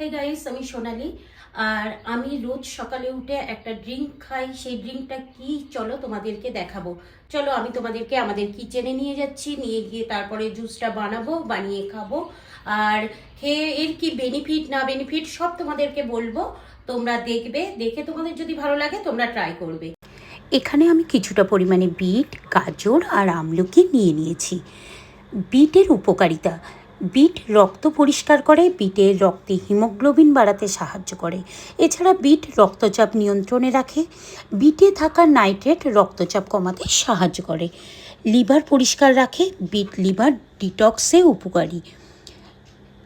Hey guys আমি সোনালি। আর আমি রোজ সকালে উঠে একটা ড্রিঙ্ক খাই। সেই ড্রিঙ্কটা কি? চলো তোমাদেরকে দেখাবো। চলো আমি তোমাদেরকে আমাদের কিচেনে নিয়ে যাচ্ছি। নিয়ে গিয়ে তারপরে জুসটা বানাবো, বানিয়ে খাব। আর খেয়ে এর কি বেনিফিট না বেনিফিট সব তোমাদেরকে বলব। তোমরা দেখবে। দেখে তোমাদের যদি ভালো লাগে, তোমরা ট্রাই করবে। এখানে আমি কিছুটা পরিমাণে বিট, গাজর আর আমলকি নিয়ে নিয়েছি। বিটের উপকারিতা। বিট রক্ত পরিষ্কার করে বিটের রক্তে হিমোগ্লোবিন বাড়াতে সাহায্য করে। এছাড়া বিট রক্তচাপ নিয়ন্ত্রণে রাখে। বিটে থাকা নাইট্রেট রক্তচাপ কমাতে সাহায্য করে। লিভার পরিষ্কার রাখে। বিট লিভার ডিটক্সে উপকারী।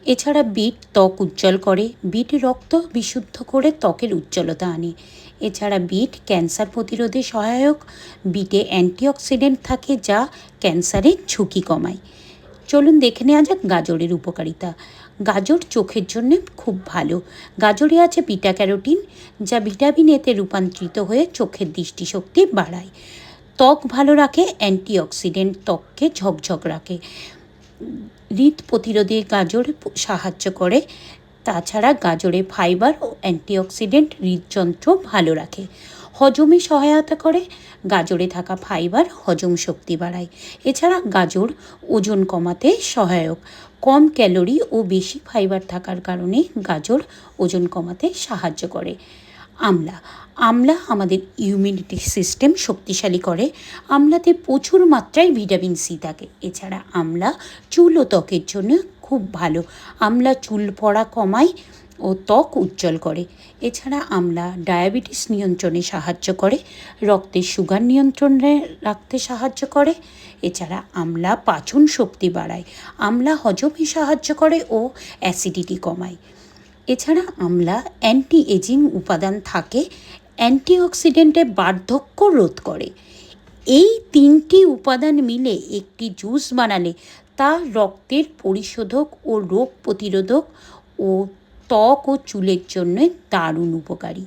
এছাড়া বিট ত্বক উজ্জ্বল করে। বিট রক্ত বিশুদ্ধ করে ত্বকের উজ্জ্বলতা আনে। এছাড়া বিট ক্যান্সার প্রতিরোধে সহায়ক। বিটে অ্যান্টিঅক্সিডেন্ট থাকে যা ক্যান্সারের ঝুঁকি কমায়। চলুন দেখে নেওয়া যাক গাজরের উপকারিতা। গাজর চোখের জন্য খুব ভালো। গাজরে আছে বিটা ক্যারোটিন, যা ভিটামিন এতে রূপান্তরিত হয়ে চোখের দৃষ্টিশক্তি বাড়ায়। ত্বক ভালো রাখে, অ্যান্টিঅক্সিডেন্ট ত্বককে ঝকঝক রাখে। হৃদ প্রতিরোধে গাজর সাহায্য করে। তাছাড়া গাজরে ফাইবার ও অ্যান্টিঅক্সিডেন্ট হৃদযন্ত্র ভালো রাখে। হজমে সহায়তা করে। গাজরে থাকা ফাইবার হজম শক্তি বাড়ায়। এছাড়া গাজর ওজন কমাতে সহায়ক। কম ক্যালোরি ও বেশি ফাইবার থাকার কারণে গাজর ওজন কমাতে সাহায্য করে। আমলা। আমলা আমাদের ইমিউনিটি সিস্টেম শক্তিশালী করে। আমলাতে প্রচুর মাত্রায় ভিটামিন সি থাকে। এছাড়া আমলা চুল ও ত্বকের জন্য খুব ভালো। আমলা চুল পড়া কমায়। ও ত্বক উজ্জ্বল করে। এছাড়া আমলা ডায়াবেটিস নিয়ন্ত্রণে সাহায্য করে রক্তের সুগার নিয়ন্ত্রণে রাখতে সাহায্য করে। এছাড়া আমলা পাচন শক্তি বাড়ায়, আমলা হজমে সাহায্য করে ও অ্যাসিডিটি কমায়। এছাড়া আমলা অ্যান্টি এজিং উপাদান থাকে, অ্যান্টিঅক্সিডেন্টে বার্ধক্য রোধ করে। এই তিনটি উপাদান মিলে একটি জুস বানালে তা রক্তের পরিশোধক ও রোগ প্রতিরোধক ও ত্বক ও চুলের জন্য দারুণ উপকারী।